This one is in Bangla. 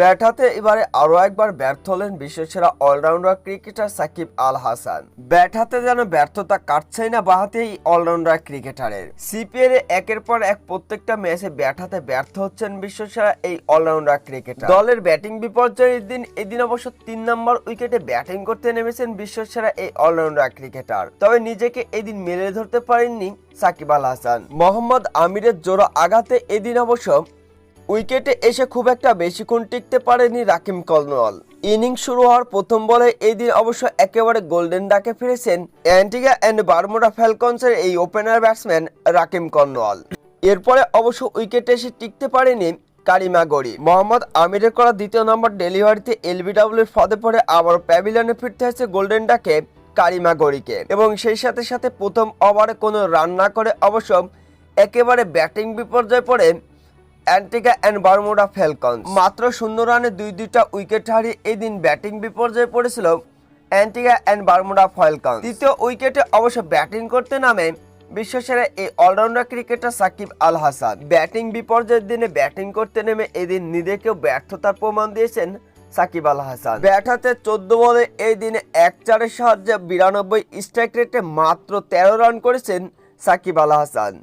ব্যাট হাতে এবারে আরও একবার ব্যর্থ হলেন বিশ্বসেরা all-rounder cricketer Shakib Al Hasan. Bat হাতে যেন ব্যর্থতা কাটছেই না বাহাতে এই অলরাউন্ডার ক্রিকেটারের। সিপিএল একের পর এক প্রত্যেকটা ম্যাচে ব্যাট হাতে ব্যর্থ হচ্ছেন বিশ্বসেরা এই অলরাউন্ডার ক্রিকেটার। দলের ব্যাটিং বিপর্যয়ের দিন এদিন অবশ্য তিন নম্বর উইকেটে ব্যাটিং করতে নেমেছেন বিশ্বসেরা এই অলরাউন্ডার ক্রিকেটার। তবে নিজেকে এদিন মেলে ধরতে পারেননি সাকিব আল হাসান। মোহাম্মদ আমিরের জোড়া আঘাতে এদিন অবশ্য উইকেটে এসে খুব একটা বেশিক্ষণ টিকতে পারেনি রাকিম কর্নওয়াল ইনিংস শুরু হওয়ার প্রথম বলে এই দিন অবশ্য একেবারে গোল্ডেন ডাকে ফিরেছেন অ্যান্টিগা অ্যান্ড বারমুডা ফ্যালকনসের এই ওপেনার ব্যাটসম্যান রাকিম কর্নওয়াল এরপরে অবশ্য উইকেটে এসে টিকতে পারেনি কারিমা গড়ি মোহাম্মদ আমিরের করা দ্বিতীয় নম্বর ডেলিভারিতে এলবিডব্লিউর ফদে পড়ে আবার প্যাভিলিয়নে ফিরতে হয়েছে গোল্ডেন ডাকে কারিমা গড়িকে এবং সেই সাথে সাথে প্রথম ওভারে কোনো রান না করে অবশ্য একেবারে ব্যাটিং বিপর্যয় পড়ে অ্যান্টিগা অ্যান্ড বারমুডা ফ্যালকন মাত্র শূন্য রানে দুই দুইটা উইকেট হারিয়ে এদিন ব্যাটিং বিপর্যয়ে পড়েছিল অ্যান্টিগা অ্যান্ড বারমুডা ফ্যালকন তৃতীয় উইকেটে অবশ্য ব্যাটিং করতে নামে বিশ্বসেরা এই all-rounder cricketer Shakib Al Hasan. Batting বিপর্যয়ের দিনে ব্যাটিং করতে নেমে এদিন নিজেকেও ব্যর্থতার প্রমাণ দিয়েছেন সাকিব আল হাসান। ব্যাট হাতে চোদ্দ বলে এই দিনে এক চারের সাহায্যে বিরানব্বই স্ট্রাইক রেটে মাত্র তেরো রান করেছেন সাকিব আল হাসান।